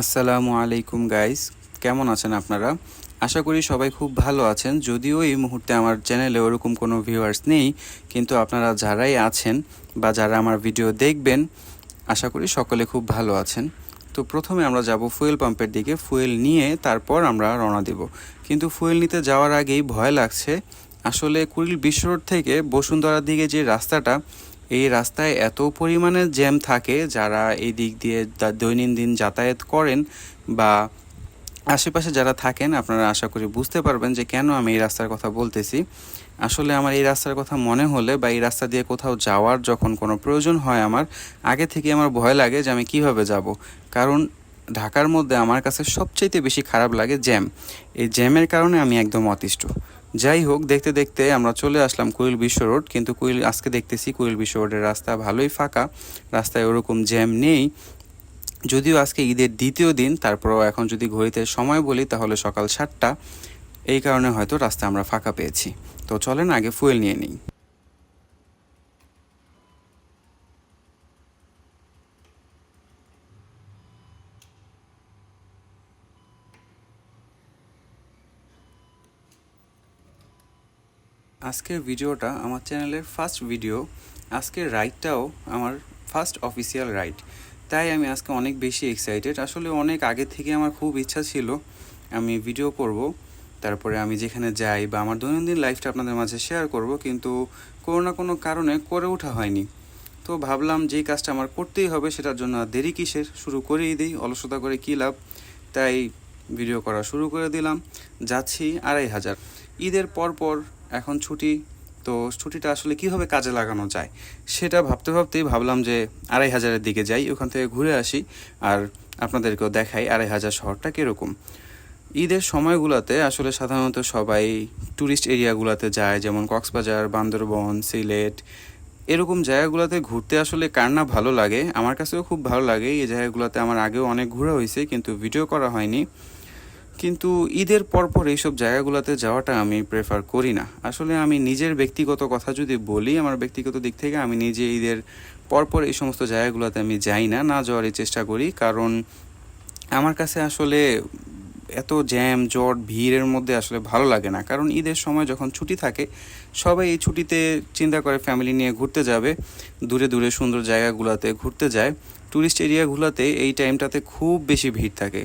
আসসালামু আলাইকুম গাইস কেমন আছেন আপনারা? আশা করি সবাই খুব ভালো আছেন। যদিও এই মুহূর্তে আমার চ্যানেলে ওরকম কোনো ভিউয়ার্স নেই, কিন্তু আপনারা যারাই আছেন বা যারা আমার ভিডিও দেখবেন, আশা করি সকলে খুব ভালো আছেন। তো প্রথমে আমরা যাব ফুয়েল পাম্পের দিকে। ফুয়েল নিয়ে তারপর আমরা রওনা দেব। কিন্তু ফুয়েল নিতে যাওয়ার আগেই ভয় লাগছে। আসলে কুড়িল বিশ্ব রোড থেকে বসুন্ধরার দিকে যে রাস্তাটা এই রাস্তায় এত পরিমাণে জ্যাম থাকে যারা এই দিক দিয়ে দৈনন্দিন যাতায়াত করেন বা আশেপাশে যারা থাকেন, আপনারা আশা করি বুঝতে পারবেন যে কেন আমি এই রাস্তার কথা বলতেছি। আসলে আমার এই রাস্তার কথা মনে হলে বা এই রাস্তা দিয়ে কোথাও যাওয়ার যখন কোনো প্রয়োজন হয় আমার, আগে থেকে আমার ভয় লাগে যে আমি কীভাবে যাব। কারণ ঢাকার মধ্যে আমার কাছে সবচাইতে বেশি খারাপ লাগে জ্যাম। এই জ্যামের কারণে আমি একদম অতিষ্ঠ। যাই হোক, দেখতে দেখতে আমরা চলে আসলাম কুইল বিশ্ব রোড, কিন্তু কুইল, আজকে দেখতেছি কুইল বিশ্ব রোডের রাস্তা ভালোই ফাঁকা, রাস্তায় ওরকম জ্যাম নেই। যদিও আজকে ঈদের দ্বিতীয় দিন, তারপরও এখন যদি ঘড়িতে সময় বলি, তাহলে সকাল সাতটা। এই কারণে হয়তো রাস্তা আমরা ফাঁকা পেয়েছি। তো চলেন, আগে ফুয়েল নিয়ে নিই। আজকের ভিডিওটা আমার চ্যানেলের ফার্স্ট ভিডিও আজকের রাইডটাও আমার ফার্স্ট অফিসিয়াল রাইড তাই আমি আজকে অনেক বেশি এক্সাইটেড আসলে অনেক আগে থেকে আমার খুব ইচ্ছা ছিল আমি ভিডিও করব। তারপরে আমি যেখানে যাই বা আমার দৈনন্দিন লাইফটা আপনাদের মাঝে শেয়ার করব, কিন্তু কোনো না কোনো কারণে করে ওঠা হয়নি। তো ভাবলাম যেই কাজটা আমার করতেই হবে, সেটার জন্য দেরি কিসের? শুরু করেই দিই, অলসতা করে কী লাভ? তাই ভিডিও করা শুরু করে দিলাম। যাচ্ছি আড়াই হাজার। ঈদের পর পর এখন ছুটি, তো ছুটিটা আসলে কীভাবে কাজে লাগানো যায় সেটা ভাবতে ভাবতেই ভাবলাম যে আড়াই হাজারের দিকে যাই, ওখান থেকে ঘুরে আসি আর আপনাদেরকেও দেখাই আড়াই হাজার শহরটা কীরকম। ঈদের সময়গুলোতে আসলে সাধারণত সবাই ট্যুরিস্ট এরিয়াগুলোতে যায়, যেমন কক্সবাজার, বান্দরবন, সিলেট, এরকম জায়গাগুলোতে ঘুরতে আসলে কার না ভালো লাগে? আমার কাছেও খুব ভালো লাগে। এই জায়গাগুলোতে আমার আগেও অনেক ঘোরা হয়েছে, কিন্তু ভিডিও করা হয়নি। কিন্তু ঈদের পরপর এইসব জায়গাগুলোতে যাওয়াটা আমি প্রেফার করি না। আসলে আমি নিজের ব্যক্তিগত কথা যদি বলি, আমার ব্যক্তিগত দিক থেকে আমি নিজে ঈদের পরপর এই সমস্ত জায়গাগুলোতে আমি যাই না না যাওয়ারই চেষ্টা করি। কারণ আমার কাছে আসলে এত জ্যাম জট ভিড়ের মধ্যে আসলে ভালো লাগে না। কারণ ঈদের সময় যখন ছুটি থাকে, সবাই এই ছুটিতে চিন্তা করে ফ্যামিলি নিয়ে ঘুরতে যাবে। দূরে দূরে সুন্দর জায়গাগুলোতে ঘুরতে যায়। ট্যুরিস্ট এরিয়াগুলোতে এই টাইমটাতে খুব বেশি ভিড় থাকে।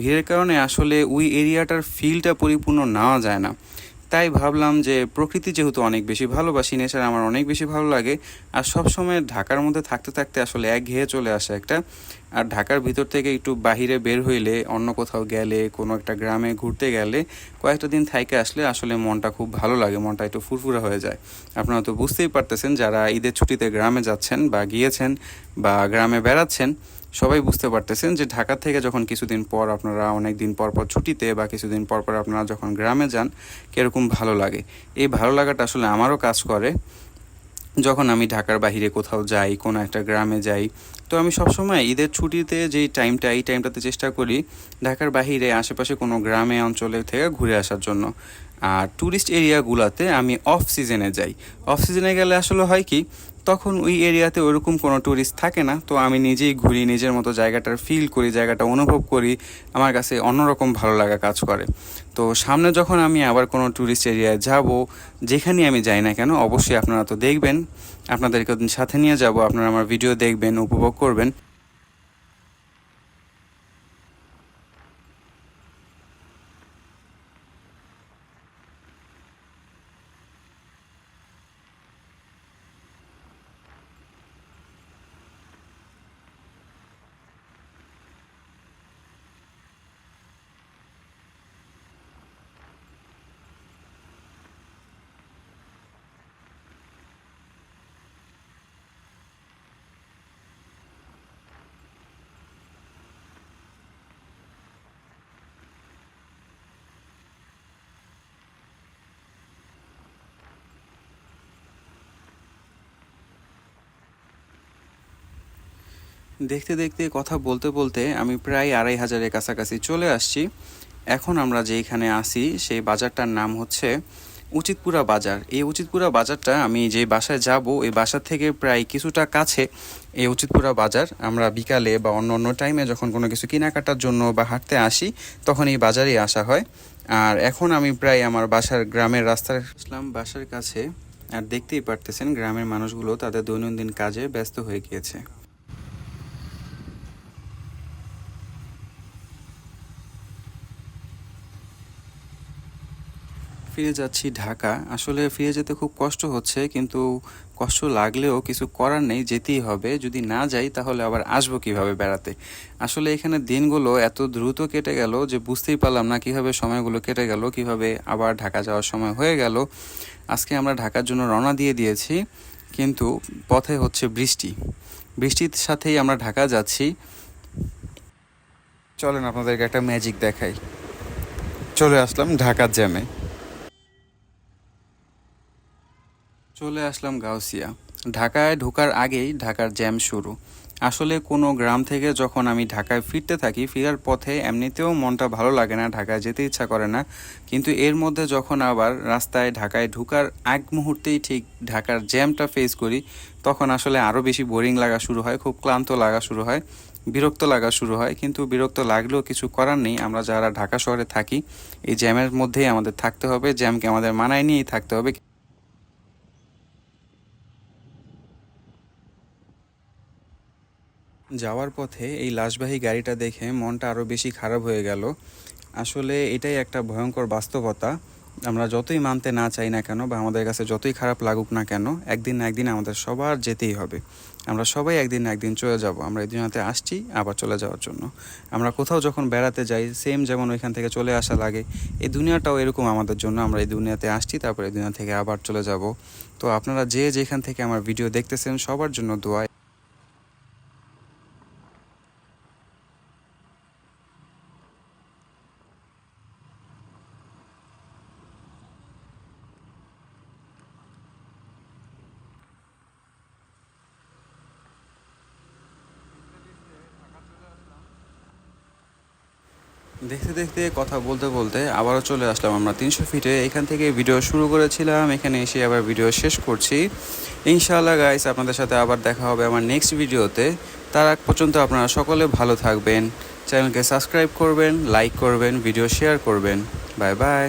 ভিড়ের কারণে আসলে ওই এরিয়াটার ফিলটা পরিপূর্ণ নেওয়া যায় না। তাই ভাবলাম যে প্রকৃতি যেহেতু অনেক বেশি ভালোবাসি নেচার আমার অনেক বেশি ভালো লাগে, আর সব সময় ঢাকার মধ্যে থাকতে থাকতে আসলে এক ঘেয়ে চলে আসে একটা আর ঢাকার ভিতর থেকে একটু বাহিরে বের হইলে, অন্য কোথাও গেলে, কোনো একটা গ্রামে ঘুরতে গেলে, কয়েকটা দিন থাইকে আসলে আসলে মনটা খুব ভালো লাগে, মনটা একটু ফুরফুরা হয়ে যায়। আপনারা তো বুঝতেই পারতেছেন, যারা ঈদের ছুটিতে গ্রামে যাচ্ছেন বা গিয়েছেন বা গ্রামে বেড়াচ্ছেন, সবাই বুঝতে পারতেছেন যে ঢাকা থেকে যখন কিছুদিন পর আপনারা, অনেক দিন পর পর ছুটিতে বা কিছুদিন পর পর আপনারা যখন গ্রামে যান, কীরকম ভালো লাগে। এই ভালো লাগাটা আসলে আমারও কাজ করে। যখন আমি ঢাকার বাহিরে কোথাও যাই, কোনো একটা গ্রামে যাই, তো আমি সবসময় ঈদের ছুটিতে যেই টাইমটা এই টাইমটাতে চেষ্টা করি ঢাকার বাহিরে আশেপাশে কোনো গ্রামে, অঞ্চলে থেকে ঘুরে আসার জন্য। আর ট্যুরিস্ট এরিয়াগুলোতে আমি অফ সিজনে যাই। অফ সিজনে গেলে আসলে হয় কি তখন ওই এরিয়াতে ওরকম কোনো ট্যুরিস্ট থাকে না। তো আমি নিজেই ঘুরি, নিজের মতো জায়গাটার ফিল করি, জায়গাটা অনুভব করি। আমার কাছে অন্যরকম ভালো লাগা কাজ করে। তো সামনে যখন আমি আবার কোনো ট্যুরিস্ট এরিয়ায় যাব যেখানে আমি যাই না কেন, অবশ্যই আপনারা তো দেখবেন। আপনাদেরকে সাথে নিয়ে যাব, আপনারা আমার ভিডিও দেখবেন, উপভোগ করবেন। দেখতে দেখতে, কথা বলতে বলতে আমি প্রায় আড়াই হাজারের কাছাকাছি চলে আসছি। এখন আমরা যেইখানে আসি সেই বাজারটার নাম হচ্ছে উচিতপুরা বাজার। এই উচিতপুরা বাজারটা আমি যে বাসায় যাব, এই বাসার থেকে প্রায় কিছুটা কাছে এই উচিতপুরা বাজার। আমরা বিকালে বা অন্য অন্য টাইমে যখন কোনো কিছু কেনাকাটার জন্য বা হাঁটতে আসি, তখন এই বাজারেই আসা হয়। আর এখন আমি প্রায় আমার বাসার গ্রামের রাস্তায় আসলাম, বাসার কাছে। আর দেখতেই পারতেছেন, গ্রামের মানুষগুলো তাদের দৈনন্দিন কাজে ব্যস্ত হয়ে গিয়েছে। ফিরে যাচ্ছি ঢাকা। আসলে ফিরে যেতে খুব কষ্ট হচ্ছে, কিন্তু কষ্ট লাগলেও কিছু করার নেই, যেতেই হবে। যদি না যাই, তাহলে আবার আসব কীভাবে বেড়াতে? আসলে এখানে দিনগুলো এত দ্রুত কেটে গেল যে বুঝতেই পারলাম না কীভাবে সময়গুলো কেটে গেল, কীভাবে আবার ঢাকা যাওয়ার সময় হয়ে গেল। আজকে আমরা ঢাকার জন্য রওনা দিয়ে দিয়েছি, কিন্তু পথে হচ্ছে বৃষ্টি। বৃষ্টির সাথেই আমরা ঢাকা যাচ্ছি। চলেন আপনাদেরকে একটা ম্যাজিক দেখাই। চলে আসলাম ঢাকার জ্যামে। চলে আসলাম গাউসিয়া। ঢাকায় ঢোকার আগেই ঢাকার জ্যাম শুরু। আসলে কোনো গ্রাম থেকে যখন আমি ঢাকায় ফিরতে থাকি, ফেরার পথে এমনিতেও মনটা ভালো লাগে না, ঢাকায় যেতে ইচ্ছা করে না। কিন্তু এর মধ্যে যখন আবার রাস্তায় ঢাকায় ঢুকার এক মুহূর্তেই ঠিক ঢাকার জ্যামটা ফেস করি, তখন আসলে আরও বেশি বোরিং লাগা শুরু হয়, খুব ক্লান্ত লাগা শুরু হয়, বিরক্ত লাগা শুরু হয়। কিন্তু বিরক্ত লাগলেও কিছু করার নেই। আমরা যারা ঢাকা শহরে থাকি, এই জ্যামের মধ্যেই আমাদের থাকতে হবে, জ্যামকে আমাদের মানায় নিয়েই থাকতে হবে। যাওয়ার পথে এই লাশবাহী গাড়িটা দেখে মনটা আরও বেশি খারাপ হয়ে গেল। আসলে এটাই একটা ভয়ঙ্কর বাস্তবতা। আমরা যতই মানতে না চাই না কেন বা আমাদের কাছে যতই খারাপ লাগুক না কেন, একদিন না একদিন আমাদের সবার যেতেই হবে। আমরা সবাই একদিন না একদিন চলে যাব। আমরা এই দুনিয়াতে আসছি, আবার চলে যাওয়ার জন্য। আমরা কোথাও যখন বেড়াতে যাই সেম যেমন ওইখান থেকে চলে আসা লাগে। এই দুনিয়াটাও এরকম আমাদের জন্য। আমরা এই দুনিয়াতে আসছি, তারপর এই দুনিয়া থেকে আবার চলে যাব। তো আপনারা যে যেখান থেকে আমার ভিডিও দেখতেছেন, সবার জন্য দোয়া। দেখতে দেখতে, কথা বলতে বলতে আবারও চলে আসলাম আমরা তিনশো ফিটে এখান থেকে ভিডিও শুরু করেছিলাম, এখানে এসে আবার ভিডিও শেষ করছি। ইনশাআল্লাহ গাইস আপনাদের সাথে আবার দেখা হবে আমার নেক্সট ভিডিওতে তার আগ পর্যন্ত আপনারা সকলে ভালো থাকবেন। চ্যানেলকে সাবস্ক্রাইব করবেন লাইক করবেন ভিডিও শেয়ার করবেন। Bye bye